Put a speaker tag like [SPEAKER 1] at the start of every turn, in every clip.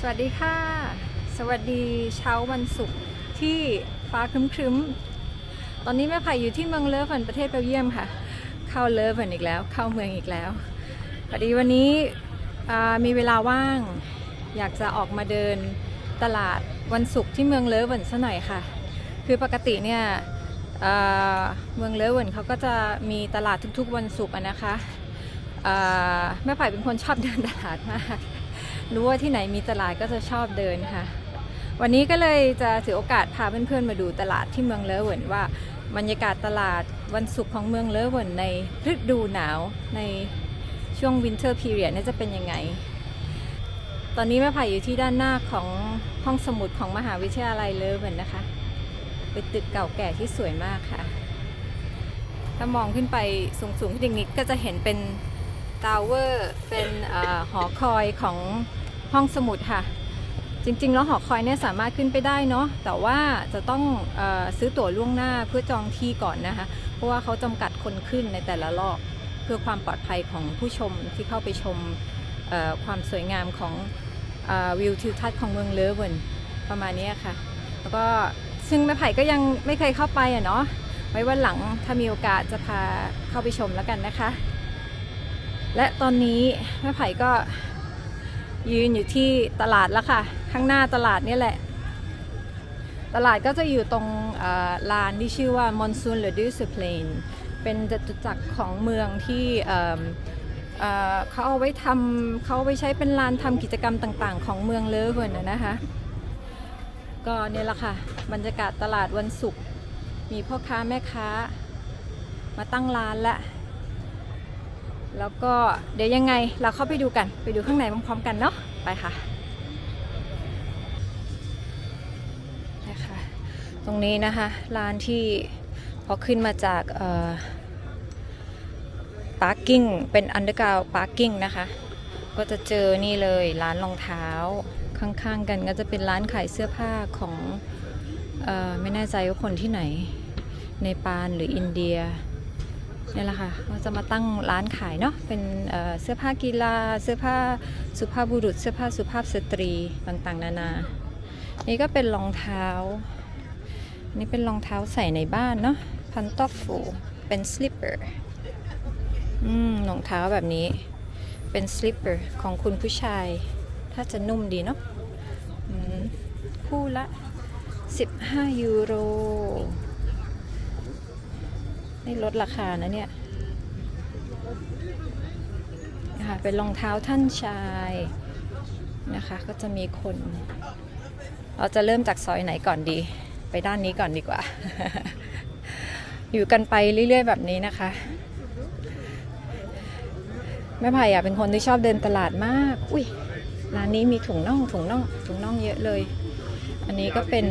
[SPEAKER 1] สวัสดีค่ะ สวัสดีเช้าวันศุกร์ที่ฟ้าครึ้มๆ ตอนนี้แม่ไผ่อยู่ที่เมืองเลฟเวนประเทศเบลเยียมค่ะ เข้าเลฟเวนอีกแล้ว เข้าเมืองอีกแล้วพอดีวันนี้มีเวลาว่าง อยากจะออกมาเดินตลาดวันศุกร์ที่เมืองเลฟเวนซะหน่อยค่ะ คือปกติเนี่ยเมืองเลฟเวนเขาก็จะมีตลาดทุกๆวันศุกร์นะคะแม่ไผ่เป็นคนชอบเดินตลาดมาก รู้ว่าที่ไหนมีตลาดก็จะชอบเดินค่ะ วันนี้ก็เลยจะถือโอกาสพาเพื่อนๆมาดูตลาดที่เมืองเลอเวินว่าบรรยากาศตลาดวันศุกร์ของเมืองเลอเวินในฤดูหนาวในช่วงวินเทอร์พีเรียดนี่จะเป็นยังไง ตอนนี้แม่ไผ่อยู่ที่ด้านหน้าของห้องสมุดของมหาวิทยาลัยเลอเวินนะคะ เป็นตึกเก่าแก่ที่สวยมากค่ะ ถ้ามองขึ้นไปสูงๆขึ้นอีกนิดก็จะเห็นเป็น ทาวเวอร์เป็นอหอคอยของห้องสมุดค่ะ จริงๆ แล้วหอคอยเนี่ยสามารถขึ้นไปได้เนาะแต่ว่าจะต้องอซื้อตั๋วล่วงหน้าเพื่อจองที่ก่อนนะคะ เพราะว่าเขาจำกัดคนขึ้นในแต่ละรอบเพื่อความปลอดภัยของผู้ชมที่เข้าไปชมความสวยงามของอวิวทิวทัศน์ของเมืองเลเวนประมาณนี้ค่ะ แล้วก็ซึ่งแม่ไผ่ก็ยังไม่เคยเข้าไปอะเนาะไว้วันหลังถ้ามีโอกาสจะพาเข้าไปชมแล้วกันนะคะ และตอนนี้แม่ไผ่ก็ยืนอยู่ที่ตลาดแล้วค่ะ ข้างหน้าตลาดนี่แหละ ตลาดก็จะอยู่ตรงลานที่ชื่อว่า Monsoon r e d u c e Plain เป็นจตุจักรของเมืองที่เขาเอาไว้ทำเขาเอาไว้ใช้เป็นลานทำกิจกรรมต่างๆ ของเมืองเลเวนนะนะคะ ก็เนี่ยแหละค่ะ บรรยากาศตลาดวันศุกร์มีพ่อค้าแม่ค้ามาตั้งร้านและ แล้วก็เดี๋ยวยังไงเราเข้าไปดูกันไปดูข้างในพร้อมๆกันเนาะไปค่ะนะคะตรงนี้นะคะร้านที่พอขึ้นมาจากเอ่อ parking เป็น underground parking นะคะ ก็จะเจอนี่เลยร้านรองเท้าข้างๆกันก็จะเป็นร้านขายเสื้อผ้าของออไม่แน่ใจว่าคนที่ไหนในปานหรืออินเดีย นี่แหละค่ะเราจะมาตั้งร้านขายเนาะเป็นเสื้อผ้ากีฬาเสื้อผ้าสุภาพบุรุษ เสื้อผ้าสุภาพสตรีต่างๆ นานา นี่ก็เป็นรองเท้า นี่เป็นรองเท้าใส่ในบ้านเนาะพันตอฟฟูเป็นสลิปเปอร์อืมรองเท้าแบบนี้เป็นสลิปเปอร์ของคุณผู้ชาย ถ้าจะนุ่มดีเนาะคู่ละ 15 ยูโร นี่ลดราคานะเนี่ยนะคะเป็นรองเท้าท่านชายนะคะ ก็จะมีคน เราจะเริ่มจากซอยไหนก่อนดี ไปด้านนี้ก่อนดีกว่า อยู่กันไปเรื่อยๆแบบนี้นะคะแม่ไผ่อะเป็นคนที่ชอบเดินตลาดมาก อุ้ยร้านนี้มีถุงน่องถุงน่องถุงน่องเยอะเลย อันนี้ก็เป็น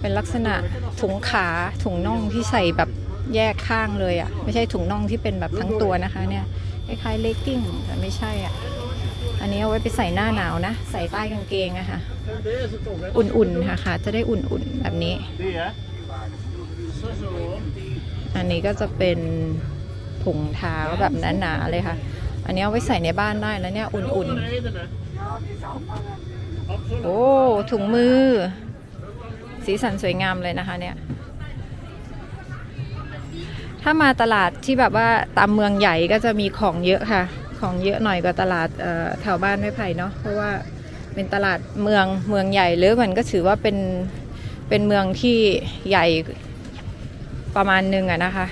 [SPEAKER 1] เป็นลักษณะถุงขาถุงน่องที่ใส่แบบ แยกข้างเลยอะ่ะ ไม่ใช่ถุงน่องที่เป็นแบบทั้งตัวนะคะเนี่ยคล้ายๆเลกกิ้งแต่ไม่ใช่อะ่ะ อันนี้เอาไว้ไปใส่หน้าหนาวนะ ใส่ใต้กางเกงอะค่ะ อุ่นๆค่ะค่ะ จะได้อุ่นๆแบบนี้ อันนี้ก็จะเป็นถุงเท้าแบบหนาๆเลยค่ะ อันนี้เอาไว้ใส่ในบ้านได้แล้วเนี่ยอุ่นๆ โอ้ถุงมือ สีสันสวยงามเลยนะคะเนี่ย ถ้ามาตลาดที่แบบว่าตามเมืองใหญ่ก็จะมีของเยอะค่ะ ของเยอะหน่อยกว่าตลาดแถวบ้านไม่ไผ่เนาะเพราะว่าเป็นตลาดเมืองเมืองใหญ่หรือมันก็ถือว่าเป็นเป็นเมืองที่ใหญ่ประมาณหนึงอะนะคะ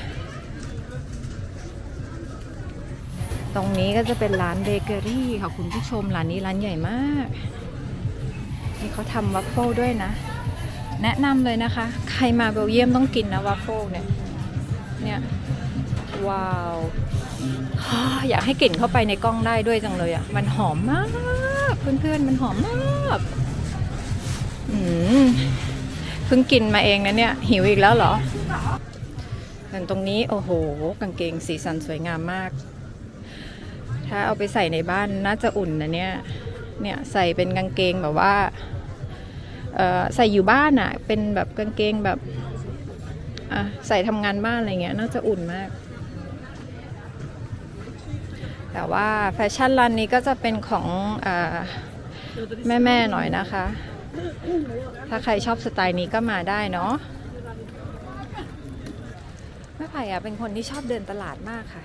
[SPEAKER 1] ตรงนี้ก็จะเป็นร้านเบเกอรี่ค่ะคุณผู้ชมร้านนี้ร้านใหญ่มากนี่เขาทำวัฟเฟิลด้วยนะ แนะนำเลยนะคะ ใครมาเบลเยียมต้องกินนะวัฟเฟิลเนี่ย เนี่ย ว้าวอยากให้กลิ่นเข้าไปในกล้องได้ด้วยจังเลยอะ่ะ มันหอมมาก เพื่อนๆ มันหอมมากอืมเพิ่งกินมาเองนะเนี่ย หิวอีกแล้วเหรอส่วนตรงนี้โอ้โห กางเกงสีสันสวยงามมาก ถ้าเอาไปใส่ในบ้านน่าจะอุ่นนะเนี่ย เนี่ยใส่เป็นกางเกงแบบว่าใส่อยู่บ้านอะ่ะ เป็นแบบกางเกงแบบ อะใส่ทำงานบ้านอะไรเงี้ยน่าจะอุ่นมาก แต่ว่าแฟชั่นร้านนี้ก็จะเป็นของอแม่ ๆ หน่อยนะคะ ถ้าใครชอบสไตล์นี้ก็มาได้เนาะแม่ไผ่อะเป็นคนที่ชอบเดินตลาดมากค่ะ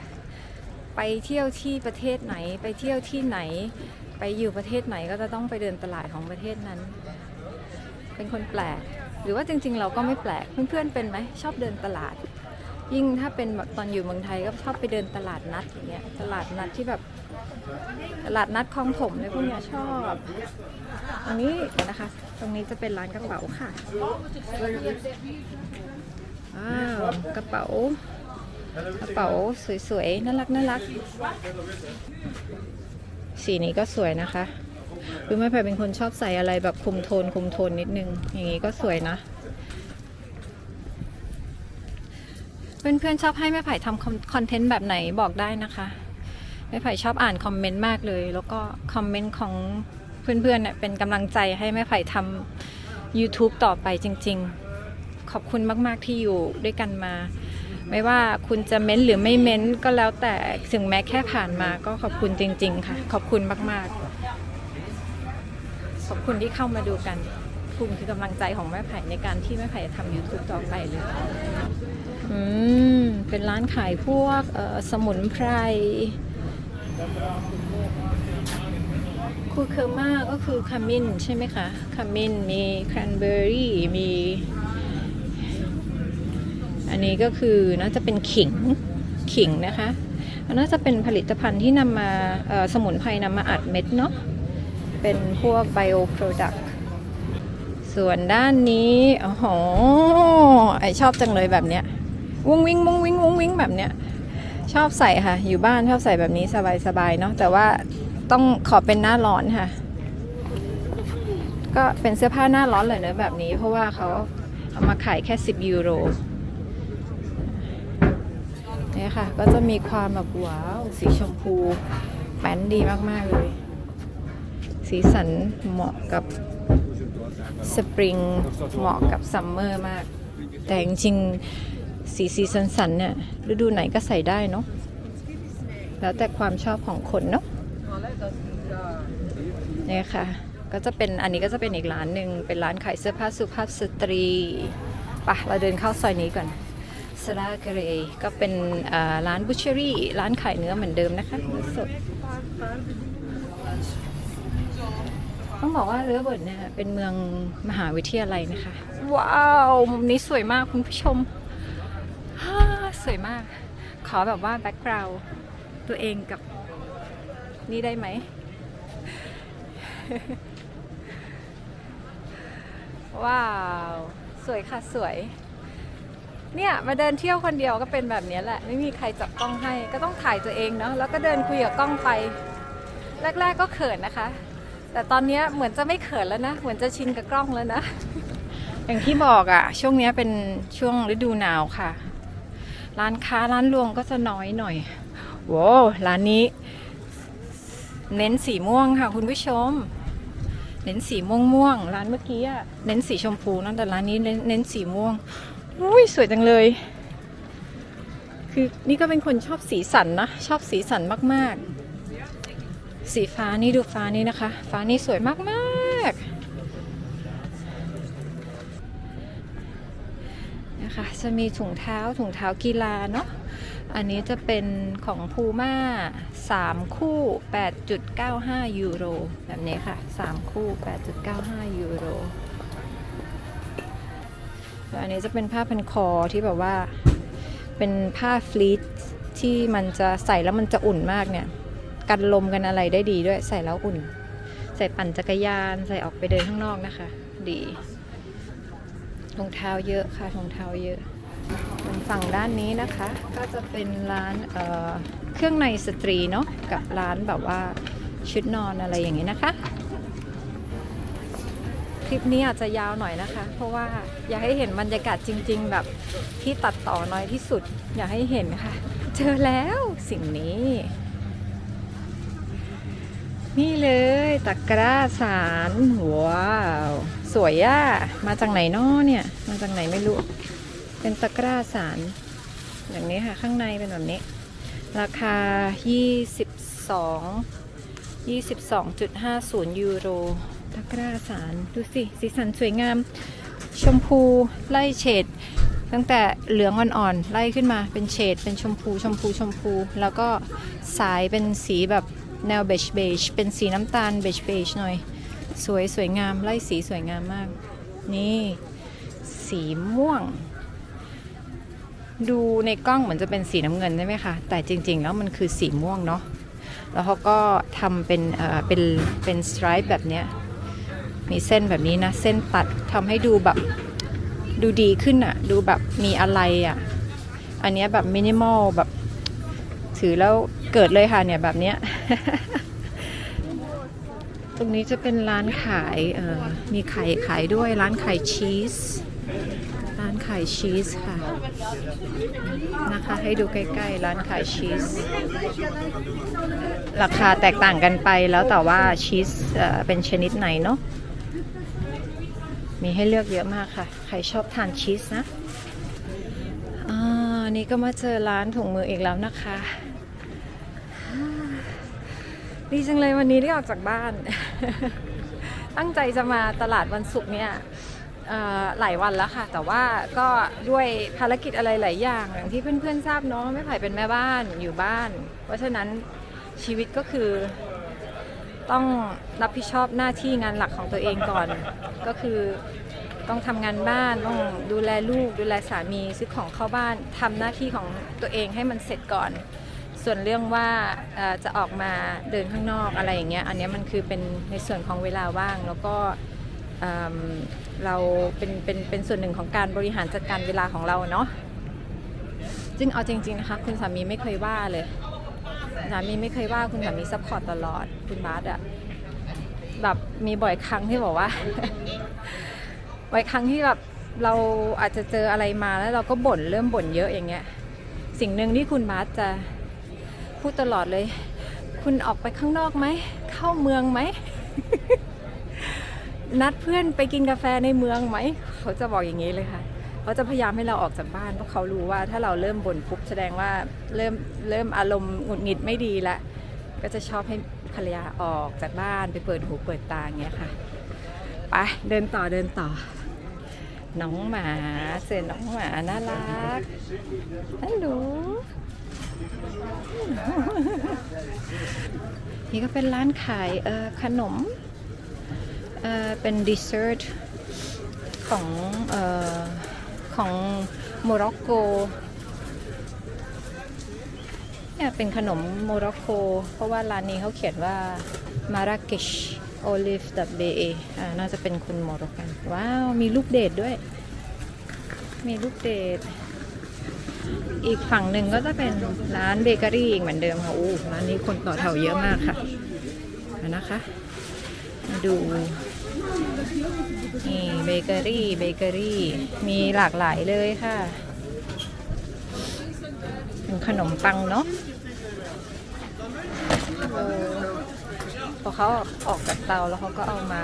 [SPEAKER 1] ไปเที่ยวที่ประเทศไหน ไปเที่ยวที่ไหน ไปอยู่ประเทศไหนก็จะต้องไปเดินตลาดของประเทศนั้น เป็นคนแปลก หรือว่าจริง ๆ เราก็ไม่แปลกเพื่อนๆเป็นไหมชอบเดินตลาด ยิ่งถ้าเป็นแบบตอนอยู่เมืองไทยก็ชอบไปเดินตลาดนัดอย่างเงี้ยตลาดนัดที่แบบตลาดนัดคลองถมเลยพวกเนี้ยชอบตรงนี้นะคะ ตรงนี้จะเป็นร้านกระเป๋าค่ะว้าวกระเป๋ากระเป๋าสวยๆน่ารักน่ารัก สีนี้ก็สวยนะคะ คือแม่แพรเป็นคนชอบใส่อะไรแบบคุมโทนคุมโทนนิดนึง อย่างนี้ก็สวยนะเพื่อนๆชอบให้แม่ไผ่ทำคอนเทนต์แบบไหนบอกได้นะคะ แม่ไผ่ชอบอ่านคอมเมนต์มากเลย แล้วก็คอมเมนต์ของเพื่อนๆเนี่ยเป็นกำลังใจให้แม่ไผ่ทำ YouTube ต่อไปจริง ๆ ขอบคุณมากๆที่อยู่ด้วยกันมา ไม่ว่าคุณจะเม้นหรือไม่เม้นก็แล้วแต่ถึงแม้แค่ผ่านมาก็ขอบคุณจริง ๆ ค่ะ ขอบคุณมากๆ คุณที่เข้ามาดูกัน คุณคือกำลังใจของแม่ไผ่ในการที่แม่ไผ่จะทำ YouTube ต่อไปเลยอืม เป็นร้านขายพวกเอ่อสมุนไพรคูเคอร์มาก็คือขมิ้นใช่ไหมคะขมิ้นมีแครนเบอร์รี่มี อันนี้ก็คือน่าจะเป็นขิงขิงนะคะน่าจะเป็นผลิตภัณฑ์ที่นำมาเอ่อสมุนไพรนำมาอัดเม็ดเนาะ เป็นพวกไบโอโปรดักต์ส่วนด้านนี้โอ้โหไอชอบจังเลยแบบเนี้ยวุ้งวิ่งวุ้งวิ่งวุ้งวิ่งแบบเนี้ยชอบใส่ค่ะ อยู่บ้านชอบใส่แบบนี้สบายๆเนาะแต่ว่าต้องขอเป็นหน้าร้อนค่ะ ก็เป็นเสื้อผ้าหน้าร้อนเลยเนอะแบบนี้ เพราะว่าเขาเอามาขายแค่ 10 ยูโรเนี่ยค่ะ ก็จะมีความแบบว้าว สีชมพูแป้นดีมาก ๆ เลย สีสันเหมาะกับสปริงเหมาะกับซัมเมอร์มาก แต่จริงๆสีสีสันสันๆเนี่ยฤดูไหนก็ใส่ได้เนาะแล้วแต่ความชอบของคนเนาะเนี่ยค่ะ ก็จะเป็นอันนี้ก็จะเป็นอีกร้านหนึ่งเป็นร้านขายเสื้อผ้าสุภาพสตรีปะเราเดินเข้าซอยนี้ก่อนสลาเกเรก็เป็นอ่าร้านบุชเชอรี่ ร้านขายเนื้อเหมือนเดิมนะคะเนื้อสด ต้องบอกว่าเรือเบิร์ดเนี่ยเป็นเมืองมหาวิทยาลัยนะคะ ว้าวมุมนี้สวยมากคุณผู้ชมฮ่าสวยมาก ขอแบบว่าแบ็กกราวด์ตัวเองกับนี่ได้ไหมว้าว สวยค่ะสวย เนี่ยมาเดินเที่ยวคนเดียวก็เป็นแบบนี้แหละ ไม่มีใครจับกล้องให้ ก็ต้องถ่ายตัวเองเนาะแล้วก็เดินคุยกับกล้องไป แรก ๆก็เขินนะคะ แต่ตอนนี้เหมือนจะไม่เขินแล้วนะ เหมือนจะชินกับกล้องแล้วนะ อย่างที่บอกอะ่ะ ช่วงนี้เป็นช่วงฤดูหนาวค่ะ ร้านค้าร้านรวงก็จะน้อยหน่อยโว้ร้านนี้ เน้นสีม่วงค่ะ คุณผู้ชม เน้นสีม่วงม่วงร้านเมื่อกี้อะเน้นสีชมพูนะแต่ร้านนี้เน้นเน้นสีม่วงอุ้ยสวยจังเลย คือนี่ก็เป็นคนชอบสีสันนะ ชอบสีสันมากๆ สีฟ้านี่ดูฟ้านี่นะคะ ฟ้านี่สวยมากๆนะคะจะมีถุงเท้าถุงเท้ากีฬาเนาะอันนี้จะเป็นของพูม่า3 คู่ 8.95 ยูโร แบบนี้ค่ะ 3 คู่ 8.95 ยูโรแล้วอันนี้จะเป็นผ้าพันคอที่แบบว่าเป็นผ้าฟลีทที่มันจะใส่แล้วมันจะอุ่นมากเนี่ย กันลมกันอะไรได้ดีด้วย ใส่แล้วอุ่น ใส่ปั่นจักรยานใส่ออกไปเดินข้างนอกนะคะ ดีรองเท้าเยอะค่ะรองเท้าเยอะฝั่งด้านนี้นะคะ ก็จะเป็นร้านเเครื่องในสตรีเนาะกับร้านแบบว่าชุดนอนอะไรอย่างนี้นะคะ คลิปนี้อาจจะยาวหน่อยนะคะ เพราะว่าอยากให้เห็นบรรยากาศจริง ๆ แบบที่ตัดต่อน้อยที่สุด อยากให้เห็นค่ะ เจอแล้วสิ่งนี้ นี่เลยตะกร้าสารว้าว สวยอะมาจากไหนนาะเนี่ย มาจากไหนไม่รู้ เป็นตะกร้าสารอย่างนี้ค่ะข้างในเป็นแบบนี้ ราคา 22 22.50 ยูโรตะกร้าสารดูสิ สีสันสวยงาม ชมพูไล่เฉดตั้งแต่เหลืองอ่อนๆไล่ขึ้นมาเป็นเฉดเป็นชมพูชมพูชมพู แล้วก็สายเป็นสีแบบ แนวเบจเบจเป็นสีน้ำตาลเบจเบจหน่อย สวยสวยงามไล่สีสวยงามมาก นี่สีม่วง ดูในกล้องเหมือนจะเป็นสีน้ำเงินใช่ไหมคะแต่จริง ๆ แล้วมันคือสีม่วงเนาะแล้วเขาก็ทำเป็นเอ่อเป็นเป็นสไตรป์แบบเนี้ยมีเส้นแบบนี้นะ เส้นตัดทำให้ดูแบบดูดีขึ้นอะดูแบบมีอะไรอะอันนี้แบบมินิมอลแบบถือแล้ว เกิดเลยค่ะเนี่ยแบบเนี้ย ตรงนี้จะเป็นร้านขายเอ่อมีไข่ขายด้วยร้านขายชีส ร้านขายชีสค่ะ นะคะให้ดูใกล้ๆ ร้านขายชีส ราคาแตกต่างกันไปแล้วแต่ว่าชีสเอ่อเป็นชนิดไหนเนาะมีให้เลือกเยอะมากค่ะ ใครชอบทานชีสนะ อ่า นี่ก็มาเจอร้านถุงมืออีกแล้วนะคะ ดีจังเลยวันนี้ได้ออกจากบ้าน ตั้งใจจะมาตลาดวันศุกร์เนี่ยหลายวันแล้วค่ะ แต่ว่าก็ด้วยภารกิจอะไรหลายอย่างอย่างที่เพื่อนๆทราบเนาะไม่ไผ่เป็นแม่บ้านอยู่บ้าน เพราะฉะนั้นชีวิตก็คือต้องรับผิดชอบหน้าที่งานหลักของตัวเองก่อน ก็คือต้องทำงานบ้านต้องดูแลลูกดูแลสามีซื้อของเข้าบ้านทำหน้าที่ของตัวเองให้มันเสร็จก่อน ส่วนเรื่องว่าจะออกมาเดินข้างนอกอะไรอย่างเงี้ยอันเนี้ยมันคือเป็นในส่วนของเวลาว่างแล้วก็เเราเป็นเป็นเป็นส่วนหนึ่งของการบริหารจัดการเวลาของเราเนาะจึงเอาจริง ๆ นะคะคุณสามีไม่เคยว่าเลยสามีไม่เคยว่าคุณสามีซัพพอร์ตตลอดคุณบาสอะแบบมีบ่อยครั้งที่บอกว่า บ่อยครั้งที่แบบเราอาจจะเจออะไรมาแล้วเราก็บ่นเริ่มบ่นเยอะอย่างเงี้ย สิ่งหนึ่งที่คุณบาสจะ พูดตลอดเลย คุณออกไปข้างนอกไหม เข้าเมืองไหม นัดเพื่อนไปกินกาแฟในเมืองไหม เขาจะบอกอย่างนี้เลยค่ะ เขาจะพยายามให้เราออกจากบ้านเพราะเขารู้ว่าถ้าเราเริ่มบ่นปุ๊บแสดงว่าเริ่มเริ่มอารมณ์หงุดหงิดไม่ดีละ ก็จะชอบให้ภรรยาออกจากบ้านไปเปิดหูเปิดตาอย่างเงี้ยค่ะ ไปเดินต่อเดินต่อน้องหมาเจอน้องหมาน่ารักฮัลโหล นี่ก็เป็นร้านขายขนมเเป็นดิเซอร์ตของอของโมร็อกโกเนี่ยเป็นขนมโมร็อกโก เพราะว่าร้านนี้เขาเขียนว่ามาราเกชโอลิฟดับเบเอน่าจะเป็นคนโมร็อกกัน ว้าว มีลูกเดทด้วย มีลูกเดท อีกฝั่งหนึ่งก็จะเป็นร้านเบเกอรี่อีกเหมือนเดิมค่ะอู้ร้านนี้คนต่อแถวเยอะมากค่ะมานะคะมาดูนี่เบเกอรี่เบเกอรี่มีหลากหลายเลยค่ะเป็นขนมปังเนาะพอเขาออกจากเตาแล้วเขาก็เอามา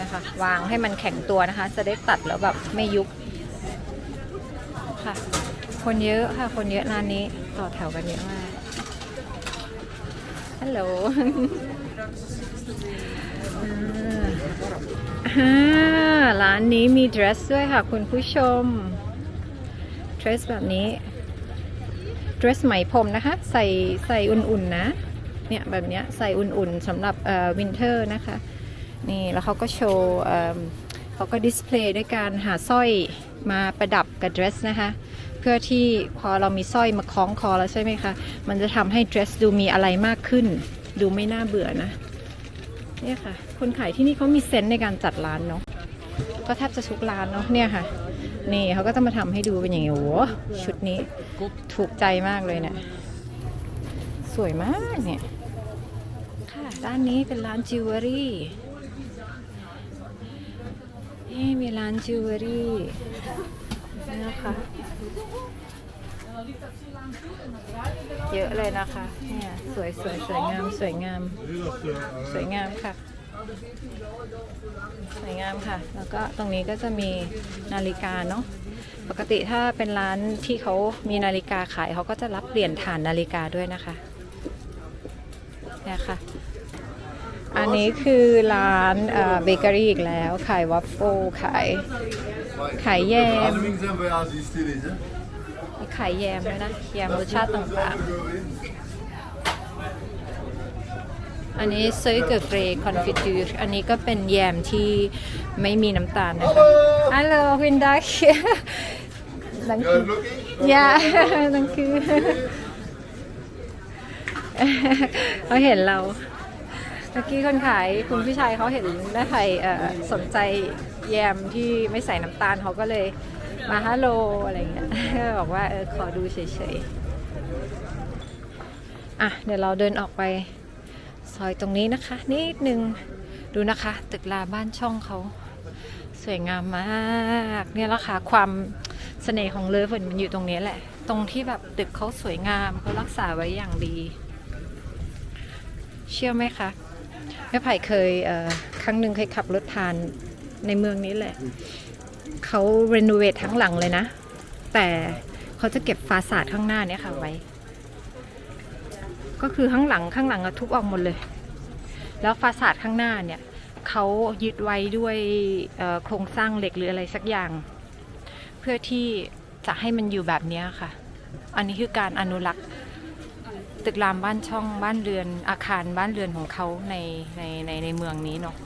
[SPEAKER 1] นะคะวางให้มันแข็งตัวนะคะ จะได้ตัดแล้วแบบไม่ยุบค่ะ คนเยอะค่ะ คนเยอะร้านนี้ต่อแถวกันเยอะมาก ฮัลโหลร้านนี้มี dress ด้วยค่ะ คุณผู้ชม dress แบบนี้ dress ไหมพรมนะคะ ใส่ใส่อุ่นๆนะ เนี่ยแบบเนี้ยใส่อุ่นๆสำหรับเอ่อ winter นะคะ นี่แล้วเขาก็โชว์เออเขาก็ดิสเพลย์ด้วยการหาสร้อยมาประดับกับ dress นะคะ เพื่อที่พอเรามีสร้อยมาคล้องคอแล้วใช่ไหมคะ มันจะทำให้ dress ดูมีอะไรมากขึ้น ดูไม่น่าเบื่อนะเนี่ยค่ะ คนขายที่นี่เขามีเซนส์ในการจัดร้านเนาะก็แทบจะทุกร้านเนาะเนี่ยค่ะ นี่เขาก็จะมาทำให้ดูเป็นอย่างนี้โอ้โหชุดนี้ถูกใจมากเลยเนี่ยสวยมากเนี่ยค่ะด้านนี้เป็นร้านจิวเวลรี่นี่มีร้านจิวเวลรี่ นี่นะคะ เยอะเลยนะคะเนี่ยสวยสวยสวยงามสวยงาม สวยงามค่ะ สวยงามค่ะ แล้วก็ตรงนี้ก็จะมีนาฬิกาเนาะปกติถ้าเป็นร้านที่เขามีนาฬิกาขายเขาก็จะรับเปลี่ยนฐานนาฬิกาด้วยนะคะเนี่ยค่ะ อันนี้คือร้านเบเกอรี่อีกแล้ว ขายวัฟเฟิลขาย ขายแยม
[SPEAKER 2] Halving zijn bij Azië stil is, hè?
[SPEAKER 1] มีขายแยมด้วยนะแยมรสชาติต่างๆ อันนี้เซยเกิดเฟรคอนฟิตูร์อันนี้ก็เป็นแยมที่ไม่มีน้ำตาลนะคะฮัลโหลคุณดักดัง
[SPEAKER 2] Good looking.
[SPEAKER 1] ยาดังคือเขาเห็นเราเมื่อกี้คนขายคุณพี่ชายเขาเห็นได้ใครเอ่อสนใจ แยมที่ไม่ใส่น้ำตาลเขาก็เลยมาฮัลโหลอะไรเงี้ยบอกว่าเออขอดูเฉยๆ อะ เดี๋ยวเราเดินออกไปซอยตรงนี้นะคะ นิดนึงดูนะคะ ตึกราบ้านช่องเขาสวยงามมากเนี่ยแหละค่ะความเสน่ห์ของเลิฟมันอยู่ตรงนี้แหละ ตรงที่แบบตึกเขาสวยงามเขารักษาไว้อย่างดี เชื่อไหมคะแม่ไผ่เคยเครั้งหนึ่งเคยขับรถผ่าน ในเมืองนี้แหละ เขารีโนเวททั้งหลังเลยนะ แต่เขาจะเก็บฟาสาดข้างหน้าเนี่ยค่ะไว้ ก็คือข้างหลังข้างหลังอะทุบออกหมดเลย แล้วฟาสาดข้างหน้าเนี่ยเขายึดไว้ด้วยโครงสร้างเหล็กหรืออะไรสักอย่าง เพื่อที่จะให้มันอยู่แบบนี้ค่ะ อันนี้คือการอนุรักษ์ตึกรามบ้านช่องบ้านเรือนอาคารบ้านเรือนของเขาในในในในเมืองนี้เนาะ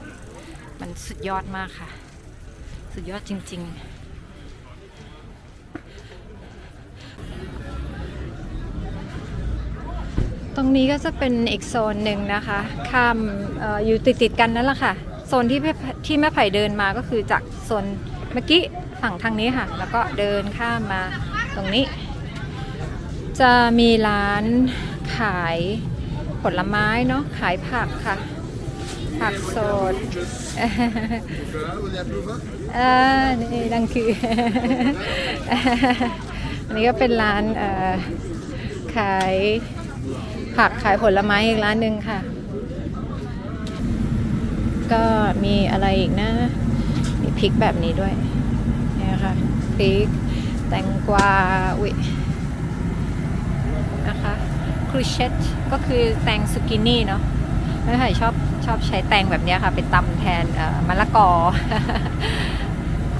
[SPEAKER 1] มันสุดยอดมากค่ะ สุดยอดจริง ๆตรงนี้ก็จะเป็นอีกโซนหนึ่งนะคะข้ามอออยู่ติดติดๆกันนั่นแหละค่ะ โซนที่แม่ที่แม่ไผ่เดินมาก็คือจากโซนเมื่อกี้ฝั่งทางนี้ค่ะ แล้วก็เดินข้ามมาตรงนี้ จะมีร้านขายผลไม้เนาะขายผักค่ะ ผักสด
[SPEAKER 2] Voilà, wil jij proeven?
[SPEAKER 1] เออนี่ดังคือ อันนี้ก็เป็นร้านเอ่อขายผักขายผลไม้อีกร้านหนึ่งค่ะ ก็มีอะไรอีกนะ มีพริกแบบนี้ด้วยนี่ค่ะพริก แตงกวาอุ๊ยนะคะครูเชตก็คือแตงซุกินี่เนาะแม่ไผ่ชอบ ชอบใช้แตงแบบนี้ค่ะไปตำแทนมะละกอ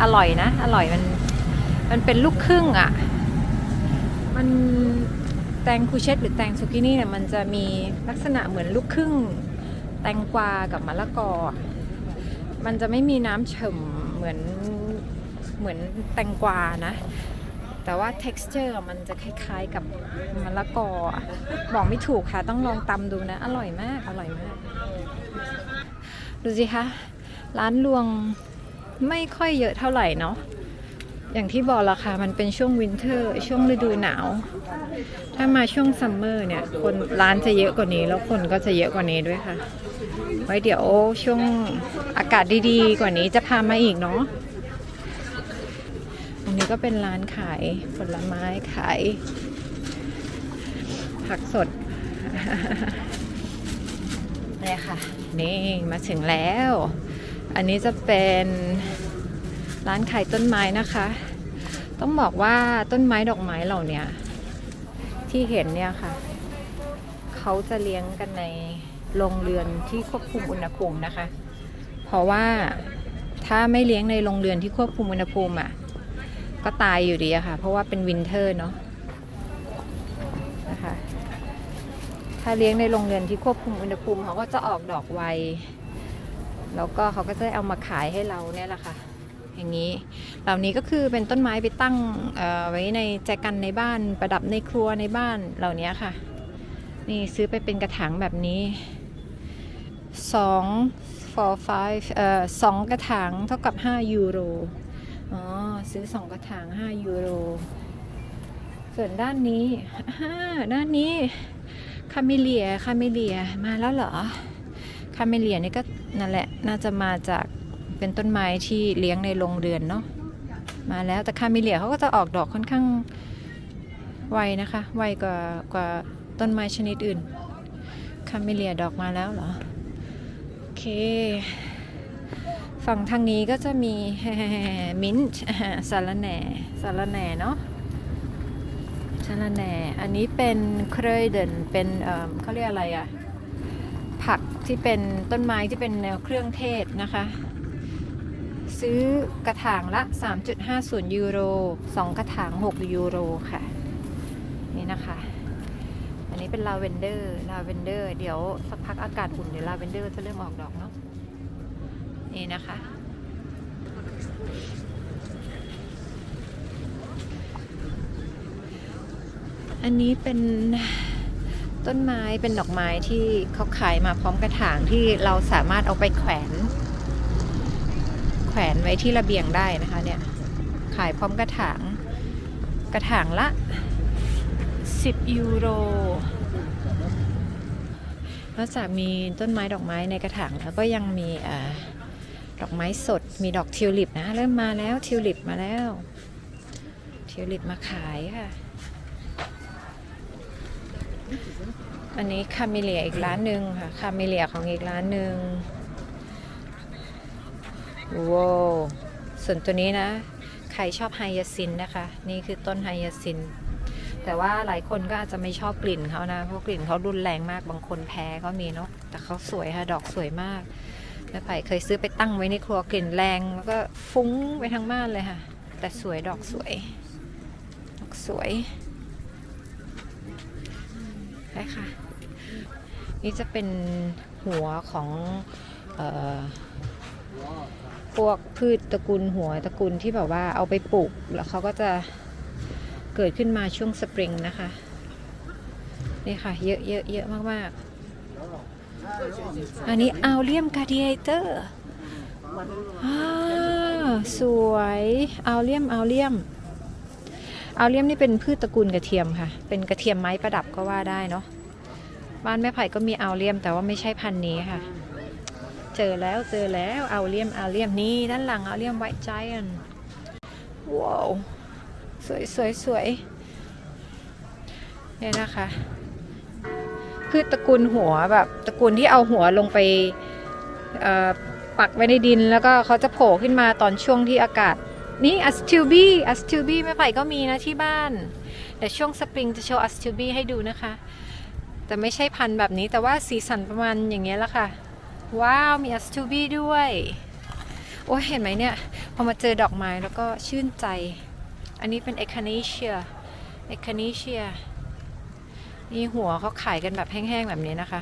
[SPEAKER 1] อร่อยนะ อร่อยมัน มันเป็นลูกครึ่งอะ่ะ มันแตงคูเชตหรือแตงซุกินี่เนี่ยมันจะมีลักษณะเหมือนลูกครึ่ง แตงกวากับมะละกอ มันจะไม่มีน้ำเฉ่ำเหมือนเหมือนแตงกวานะ แต่ว่า texture มันจะคล้ายๆกับมะละกอ บอกไม่ถูกค่ะ ต้องลองตำดูนะ อร่อยมาก อร่อยมาก ดูสิคะ ร้านรวงไม่ค่อยเยอะเท่าไหร่เนาะอย่างที่บอกละค่ะ มันเป็นช่วงวินเทอร์ ช่วงฤดูหนาว ถ้ามาช่วงซัมเมอร์เนี่ย คนร้านจะเยอะกว่านี้ แล้วคนก็จะเยอะกว่านี้ด้วยค่ะ ไว้เดี๋ยวช่วงอากาศดีๆ กว่านี้จะพามาอีกเนาะตรงนี้ก็เป็นร้านขายผลไม้ขาย ผักสดเนี่ยค่ะ นี่มาถึงแล้ว อันนี้จะเป็นร้านขายต้นไม้นะคะ ต้องบอกว่าต้นไม้ดอกไม้เหล่านี้ที่เห็นเนี่ยค่ะ เขาจะเลี้ยงกันในโรงเรือนที่ควบคุมอุณหภูมินะคะ เพราะว่าถ้าไม่เลี้ยงในโรงเรือนที่ควบคุมอุณหภูมิอะก็ตายอยู่ดีอะค่ะ เพราะว่าเป็นวินเทอร์เนาะ ถ้าเลี้ยงในโรงเรือนที่ควบคุมอุณหภูมิเขาก็จะออกดอกไว แล้วก็เขาก็จะเอามาขายให้เราเนี่ยแหละค่ะ อย่างนี้ เหล่านี้ก็คือเป็นต้นไม้ไปตั้งไว้ในแจกันในบ้าน ประดับในครัวในบ้านเหล่านี้ค่ะ นี่ซื้อไปเป็นกระถางแบบนี้สอง for five เอ่อสองกระถางเท่ากับ 5 ยูโร อ๋อ ซื้อสองกระถาง 5 ยูโร ส่วนด้านนี้อ่าด้านนี้ คาเมเลียคาเมเลียมาแล้วเหรอคาเมเลียนี่ก็นั่นแหละน่าจะมาจากเป็นต้นไม้ที่เลี้ยงในโรงเรือนเนาะมาแล้วแต่คาเมเลียเขาก็จะออกดอกค่อนข้างไวนะคะ ไวกว่ากว่าต้นไม้ชนิดอื่นคาเมเลียดอกมาแล้วเหรอโอเค ฝั่งทางนี้ก็จะมีมิ้นท์สารแหน่สารแหน่เนาะ สาระแหน่อันนี้เป็นเครยเดนเป็นเอ่อเขาเรียกอะไรอะผักที่เป็นต้นไม้ที่เป็นแนวเครื่องเทศนะคะ ซื้อกระถางละ 3.50 ยูโร 2 กระถาง 6 ยูโรค่ะ นี่นะคะ อันนี้เป็นลาเวนเดอร์ลาเวนเดอร์เดี๋ยวสักพักอากาศอุ่นเดี๋ยวลาเวนเดอร์จะเริ่มออกดอกเนาะนี่นะคะ อันนี้เป็นต้นไม้เป็นดอกไม้ที่เขาขายมาพร้อมกระถางที่เราสามารถเอาไปแขวน แขวนไว้ที่ระเบียงได้นะคะเนี่ยขายพร้อมกระถางกระถางละ 10 ยูโรนอกจากมีต้นไม้ดอกไม้ในกระถางแล้วก็ยังมีอดอกไม้สดมีดอกทิวลิปนะ เริ่มมาแล้วทิวลิปมาแล้วทิวลิปมาขายค่ะ อันนี้คาเมเลียอีกร้านหนึ่งค่ะคาเมเลียของอีกร้านหนึ่งว้าวส่วนตัวนี้นะ ใครชอบไฮยาซินนะคะ นี่คือต้นไฮยาซิน แต่ว่าหลายคนก็อาจจะไม่ชอบกลิ่นเขานะ เพราะกลิ่นเขารุนแรงมากบางคนแพ้ก็มีเนาะแต่เขาสวยค่ะดอกสวยมากแม่ไผ่เคยซื้อไปตั้งไว้ในครัวกลิ่นแรงแล้วก็ฟุ้งไปทั้งบ้านเลยค่ะ แต่สวยดอกสวยดอกสวยใช่ค่ะ นี่จะเป็นหัวของออพวกพืชตระกูลหัวตระกูลที่แบบว่าเอาไปปลูก แล้วเขาก็จะเกิดขึ้นมาช่วงสปริงนะคะ นี่ค่ะ เยอะเยอะเยอะมากๆ อันนี้อัลเลียมกา d ดีเอเตอร์สวยอัลเลียมอัลเลียมอัลเลียมนี่เป็นพืชตระกูลกระเทียมค่ะ เป็นกระเทียมไม้ประดับก็ว่าได้เนาะ บ้านแม่ไผ่ก็มีอัลเลียม แต่ว่าไม่ใช่พันนี้ค่ะ เจอแล้วเจอแล้วอัลเลียมอัลเลียมนี่ด้านหลังอัลเลียมไวท์ไจแอนว้าวสวยสวยสวยเนี่ยนะคะพืชตระกูลหัวแบบตระกูลที่เอาหัวลงไปปักไว้ในดินแล้วก็เขาจะโผล่ขึ้นมาตอนช่วงที่อากาศ นี่อัสทิวบี้อัสทิวบี้แม่ไผ่ก็มีนะที่บ้าน แต่ช่วงสปริงจะโชว์อัสทิวบี้ให้ดูนะคะ แต่ไม่ใช่พันธุ์แบบนี้แต่ว่าสีสันประมาณอย่างเงี้ยแหละค่ะ ว้าวมีอัสทูบี้ด้วย โอ้ยเห็นไหมเนี่ย พอมาเจอดอกไม้แล้วก็ชื่นใจ อันนี้เป็นเอคา n นเชียเอคา n นเชียนี่หัวเขาขายกันแบบแห้งๆแบบนี้นะคะ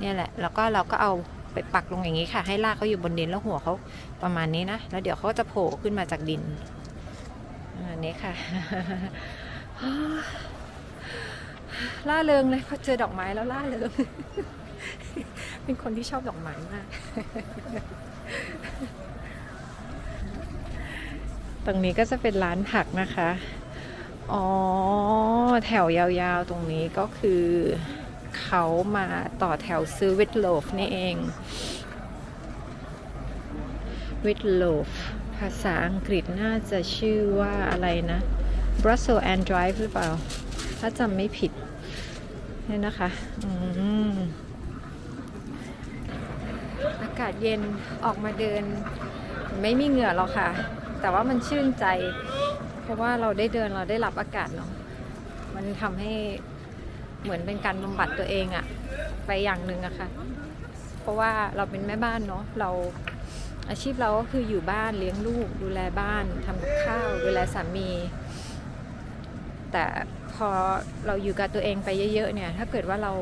[SPEAKER 1] เนี่ยแหละ แล้วก็เราก็เอาไปปักลงอย่างนี้ค่ะ ให้รากเขาอยู่บนดินแล้วหัวเขาประมาณนี้นะ แล้วเดี๋ยวเขาจะโผล่ขึ้นมาจากดินอันนี้ค่ะ ล่าเริงเลยพอเจอดอกไม้แล้วล่าเริง เป็นคนที่ชอบดอกไม้มาก ตรงนี้ก็จะเป็นร้านผักนะคะ อ๋อ แถวยาวๆตรงนี้ก็คือเขามาต่อแถวซื้อวิตโลฟนี่เอง วิตโลฟภาษาอังกฤษน่าจะชื่อว่าอะไรนะ Brussels and Drive หรือเปล่า ถ้าจำไม่ผิดเนี่ยนะคะออากาศเย็นออกมาเดิน ไม่มีเหงื่อหรอกค่ะ แต่ว่ามันชื่นใจ เพราะว่าเราได้เดินเราได้รับอากาศเนาะมันทำให้เหมือนเป็นการบำบัดตัวเองอะไปอย่างหนึ่งอะค่ะ เพราะว่าเราเป็นแม่บ้านเนาะเราอาชีพเราก็คืออยู่บ้านเลี้ยงลูก ดูแลบ้านทำกับข้าว ดูแลสามี แต่ อเราอยู่กับตัวเองไปเยอะๆเนี่ยถ้าเกิดว่าเรา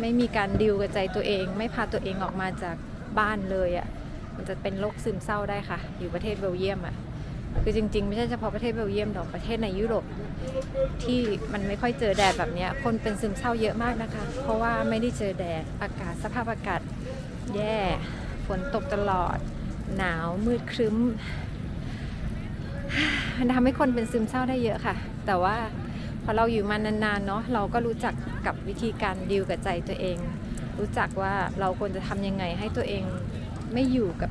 [SPEAKER 1] ไม่มีการดิวกับใจตัวเอง ไม่พาตัวเองออกมาจากบ้านเลยอะ่ะมันจะเป็นโรคซึมเศร้าได้ค่ะ อยู่ประเทศเบลเยียมอะ่ะคือจริงๆ ไม่ใช่เฉพาะประเทศเบลเยียมหรอกประเทศในยุโรปที่มันไม่ค่อยเจอแดดแบบเนี้ยคนเป็นซึมเศร้าเยอะมากนะคะ เพราะว่าไม่ได้เจอแดดอากาศสภาพอากาศแย่ฝนตกตลอด หนาวมืดครึ้มมันทำให้คนเป็นซึมเศร้าได้เยอะค่ะ แต่ว่า อเราอยู่มานานๆเนาะเราก็รู้จักกับวิธีการดิวกับใจตัวเอง รู้จักว่าเราควรจะทำยังไงให้ตัวเองไม่อยู่กับ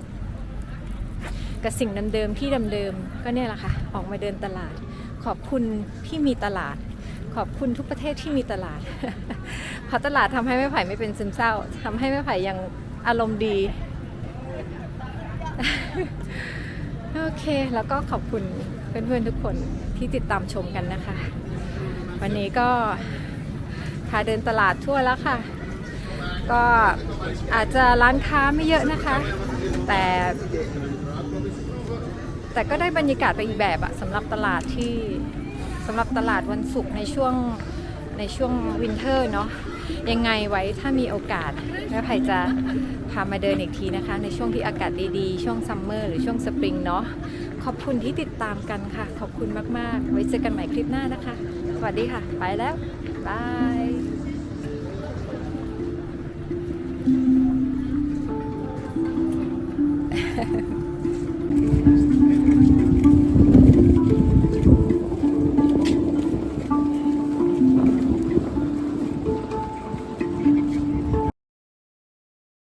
[SPEAKER 1] กับสิ่งเดิมๆที่เดิมๆก็เนี่ยแหละค่ะออกมาเดินตลาด ขอบคุณที่มีตลาด ขอบคุณทุกประเทศที่มีตลาด เพราะตลาดทำให้แม่ไผ่ไม่เป็นซึมเศร้าทำให้แม่ไผ่ยังอารมณ์ดีโอเค แล้วก็ขอบคุณเพื่อนๆทุกคนที่ติดตามชมกันนะคะ วันนี้ก็พาเดินตลาดทั่วแล้วค่ะ ก็อาจจะร้านค้าไม่เยอะนะคะ แต่ แต่ก็ได้บรรยากาศไปอีกแบบอะสำหรับตลาดที่สำหรับตลาดวันศุกร์ในช่วงในช่วงวินเทอร์เนาะยังไงไว้ถ้ามีโอกาสแม่ไผ่จะพามาเดินอีกทีนะคะ ในช่วงที่อากาศดีๆ ช่วงซัมเมอร์หรือช่วงสปริงเนาะขอบคุณที่ติดตามกันค่ะ ขอบคุณมากๆ ไว้เจอกันใหม่คลิปหน้านะคะ สวัสดีค่ะ ไปแล้วบาย